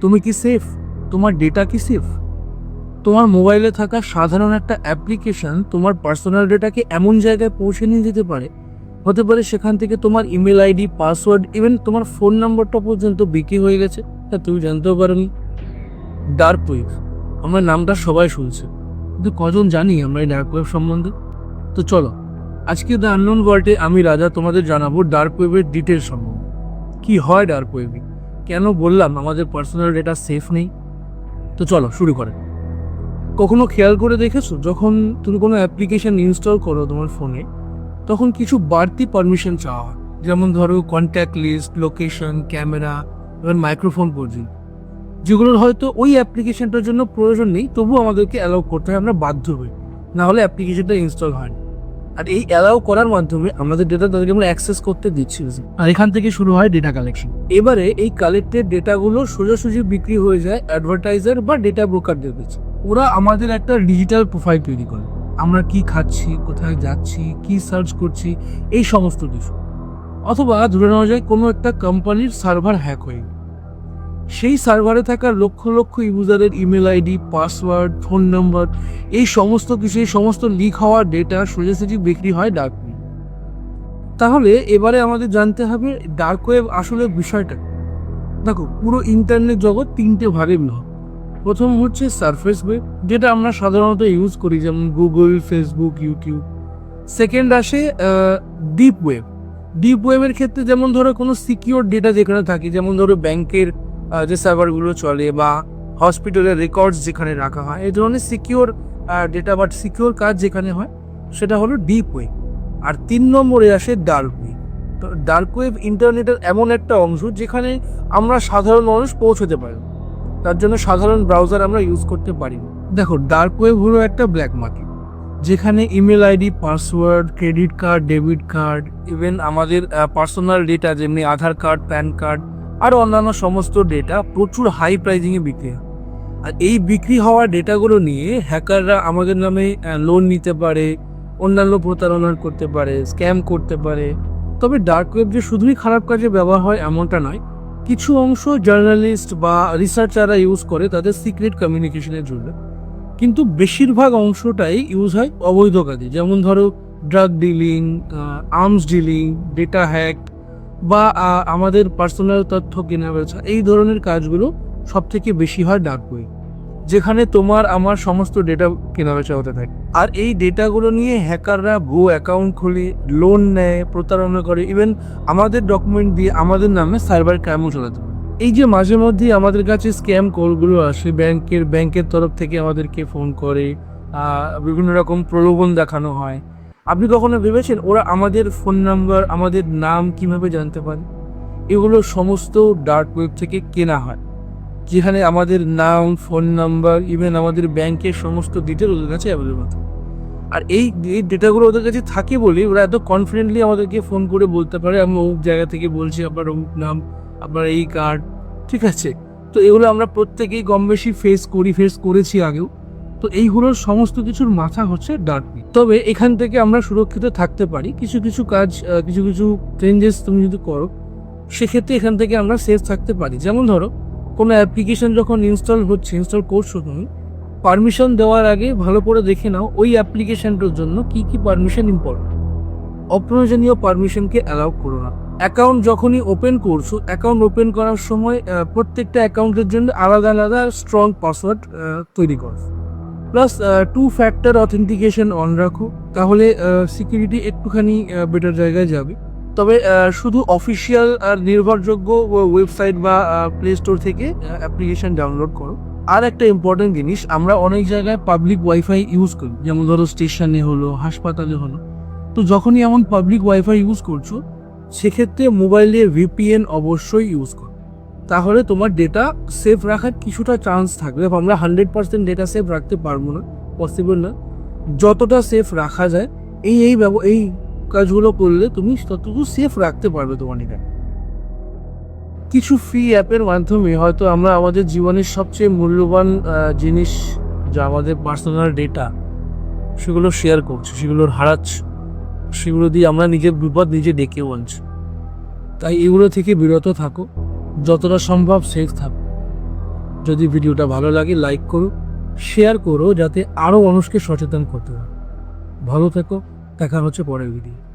তুমি কি সেফ তোমার ডেটা কি সেফ তোমার মোবাইলে থাকা সাধারণ একটা অ্যাপ্লিকেশন তোমার পার্সোনাল ডেটাকে এমন জায়গায় পৌঁছে নিয়ে যেতে পারে। হতে পারে সেখান থেকে তোমার ইমেল আইডি পাসওয়ার্ড ইভেন তোমার ফোন নাম্বারটা পর্যন্ত বিক্রি হয়ে গেছে। তা তুমি জানতেও পারোনি। ডার্ক ওয়েব আমরা নামটা সবাই শুনছে। কিন্তু কজন জানি আমরা এই ডার্ক ওয়েব সম্বন্ধে? তো চলো, আজকে দ্য আননোন ওয়ার্ল্ডে আমি রাজা তোমাদের জানাব ডার্ক ওয়েবের ডিটেল সম্বন্ধে। কি হয় ডার্ক ওয়েবে কেন বললাম আমাদের পার্সোনাল ডেটা সেফ নেই? তো চলো, শুরু করে কখনো খেয়াল করে দেখেছ, যখন তুমি কোনো অ্যাপ্লিকেশন ইনস্টল করো তোমার ফোনে তখন কিছু বাড়তি পারমিশন চাওয়া হয়? যেমন ধরো কন্ট্যাক্ট লিস্ট লোকেশন ক্যামেরা এবং মাইক্রোফোন পর্যন্ত। যেগুলোর হয়তো ওই অ্যাপ্লিকেশনটার জন্য প্রয়োজন নেই, তবুও আমাদেরকে অ্যালাউ করতে হয়, আমরা বাধ্য হই। না হলে অ্যাপ্লিকেশনটা ইনস্টল হয় না। আর এই অ্যালাউ করার মাধ্যমে আমাদের ডেটা তাদেরকে আমরা অ্যাক্সেস করতে দিচ্ছি। আর এখান থেকে শুরু হয় ডেটা কালেকশন এবারে এই কালেক্টেড ডেটাগুলো সোজাসুজি বিক্রি হয়ে যায় অ্যাডভার্টাইজার বা ডেটা ব্রোকারদের কাছে। ওরা আমাদের একটা ডিজিটাল প্রোফাইল তৈরি করে। আমরা কি খাচ্ছি, কোথায় যাচ্ছি, কি সার্চ করছি, এই সমস্ত কিছু। অথবা ধরে নেওয়া যায় কোনো একটা কোম্পানির সার্ভার হ্যাক হয়ে। সেই সার্ভারে থাকা lakh lakh ইউজারের email ID, password, phone number, এই সমস্ত কিছু, এই সমস্ত লিক হওয়ার ডেটা সোজাসুজি বিক্রি হয় ডার্ক তাহলে এবারে আমাদের জানতে হবে ডার্ক ওয়েব আসলে বিষয়টা। দেখো, পুরো ইন্টারনেট জগৎ তিনটে ভাগে বিভক্ত। প্রথম হচ্ছে সারফেস ওয়েব যেটা আমরা সাধারণত ইউজ করি, যেমন গুগল ফেসবুক ইউটিউব সেকেন্ড আসে ডিপ ওয়েব ডিপ ওয়েবের ক্ষেত্রে যেমন ধরো কোনো সিকিওর ডেটা যেখানে থাকে, যেমন ধরো ব্যাংকের যে চলে বা হসপিটালের রেকর্ডস যেখানে রাখা হয়, এই ধরনের সিকিওর ডেটা বাট সিকিওর কাজ যেখানে হয়, সেটা হলো ডিপ ওয়েব আর তিন নম্বরে আসে ডার্ক ওয়েব তো ডার্ক ওয়েব ইন্টারনেটের এমন একটা অংশ যেখানে আমরা সাধারণ মানুষ পৌঁছতে পারি তার জন্য সাধারণ ব্রাউজার আমরা ইউজ করতে পারি না। দেখো ডার্ক ওয়েব হলো একটা ব্ল্যাক মার্কেট যেখানে email ID password credit card debit card even আমাদের পার্সোনাল ডেটা যেমনি আধার কার্ড প্যান কার্ড আর অন্যান্য সমস্ত ডেটা প্রচুর হাই প্রাইজিংয়ে বিক্রি হয়। আর এই বিক্রি হওয়া ডেটাগুলো নিয়ে হ্যাকাররা আমাদের নামে লোন নিতে পারে, অন্যান্য প্রতারণা করতে পারে স্ক্যাম করতে পারে। তবে ডার্ক ওয়েব যে শুধুই খারাপ কাজে ব্যবহার হয় এমনটা নয়, কিছু অংশ জার্নালিস্ট বা রিসার্চাররা ইউজ করে তাদের সিক্রেট কমিউনিকেশনের জন্য। কিন্তু বেশিরভাগ অংশটাই ইউজ হয় অবৈধ কাজে। যেমন ধরো drug dealing arms dealing data hack বা আমাদের পার্সোনাল তথ্য কেনা বেচা, এই ধরনের কাজগুলো সব থেকে বেশি হয় ডার্ক ওয়েব যেখানে তোমার, আমার সমস্ত ডেটা কেনা বেচা হতে থাকে। আর এই ডেটাগুলো নিয়ে হ্যাকাররা ভুয়ো অ্যাকাউন্ট খুলে লোন নেয়, প্রতারণা করে ইভেন আমাদের ডকুমেন্ট দিয়ে আমাদের নামে সাইবার ক্রাইমও চালাতে এই যে মাঝে মধ্যেই আমাদের কাছে স্ক্যাম কলগুলো আসে, ব্যাংকের ব্যাংকের তরফ থেকে আমাদেরকে ফোন করে বিভিন্ন রকম প্রলোভন দেখানো হয়। আপনি কখনো ভেবেছেন ওরা আমাদের ফোন নাম্বার আমাদের নাম কীভাবে জানতে পারে? এগুলো সমস্ত ডার্ক ওয়েব থেকে কেনা হয়, যেখানে আমাদের নাম ফোন নাম্বার ইভেন আমাদের ব্যাংকের সমস্ত ডিটেল ওদের কাছে অ্যাভেলেবল থাকে। আর এই এই ডেটাগুলো ওদের কাছে থাকে বলে ওরা এত কনফিডেন্টলি আমাদেরকে ফোন করে বলতে পারে, আমি অমুক জায়গা থেকে বলছি, আপনার অমুক নাম, আপনার এই কার্ড ঠিক আছে? তো এগুলো আমরা প্রত্যেকেই কম বেশি ফেস করি ফেস করেছি আগেও। তো এইগুলোর সমস্ত কিছুর মাথা হচ্ছে ডার্ক তবে এখান থেকে আমরা সুরক্ষিত থাকতে পারি। কিছু কিছু কাজ কিছু কিছু চেঞ্জেস তুমি যদি করো, সেক্ষেত্রে এখান থেকে আমরা সেফ থাকতে পারি। যেমন ধরো, কোনো অ্যাপ্লিকেশন যখন ইনস্টল হচ্ছে ইনস্টল করছ তুমি পারমিশন দেওয়ার আগে ভালো করে দেখে নাও ওই অ্যাপ্লিকেশনটার জন্য কি কি পারমিশন ইম্পর্টেন্ট অপ্রয়োজনীয় পারমিশনকে অ্যালাউ করো না। অ্যাকাউন্ট যখনই ওপেন করছ অ্যাকাউন্ট ওপেন করার সময় প্রত্যেকটা অ্যাকাউন্টের জন্য আলাদা আলাদা স্ট্রং পাসওয়ার্ড তৈরি করো। Plus two factor authentication on রাখো। তাহলে সিকিউরিটি একটুখানি বেটার জায়গায় যাবে। তবে শুধু অফিসিয়াল আর নির্ভরযোগ্য ওয়েবসাইট বা প্লে স্টোর থেকে অ্যাপ্লিকেশন ডাউনলোড করো। আর একটা ইম্পর্টেন্ট জিনিস, আমরা অনেক জায়গায় পাবলিক ওয়াইফাই ইউজ করি। যেমন ধরো, স্টেশনে হলো, হাসপাতালে হলো। তো যখনই এমন পাবলিক ওয়াইফাই ইউজ করছ, সেক্ষেত্রে মোবাইলে ভিপিএন অবশ্যই ইউজ করো। তাহলে তোমার ডেটা সেফ রাখার কিছুটা চান্স থাকবে আমরা হান্ড্রেড পার্সেন্ট ডেটা সেফ রাখতে পারব না পসিবল না। যতটা সেফ রাখা যায়, এই এই ব্যব- এই কাজগুলো করলে তুমি ততটুকু সেফ রাখতে পারবে তোমার ডেটা কিছু ফ্রি অ্যাপের মাধ্যমে হয়তো আমরা আমাদের জীবনের সবচেয়ে মূল্যবান জিনিস যা আমাদের পার্সোনাল ডেটা সেগুলো শেয়ার করছি সেগুলো হারাচ্ছি, সেগুলো দিয়ে আমরা নিজের বিপদ নিজে ডেকেও আনছি। তাই এগুলো থেকে বিরত থাকো। যতটা সম্ভব সেফ থাকো। যদি ভিডিওটা ভালো লাগে লাইক করো শেয়ার করো, যাতে আরও মানুষকে সচেতন করতে পারো ভালো থেকো, দেখা হচ্ছে পরের ভিডিও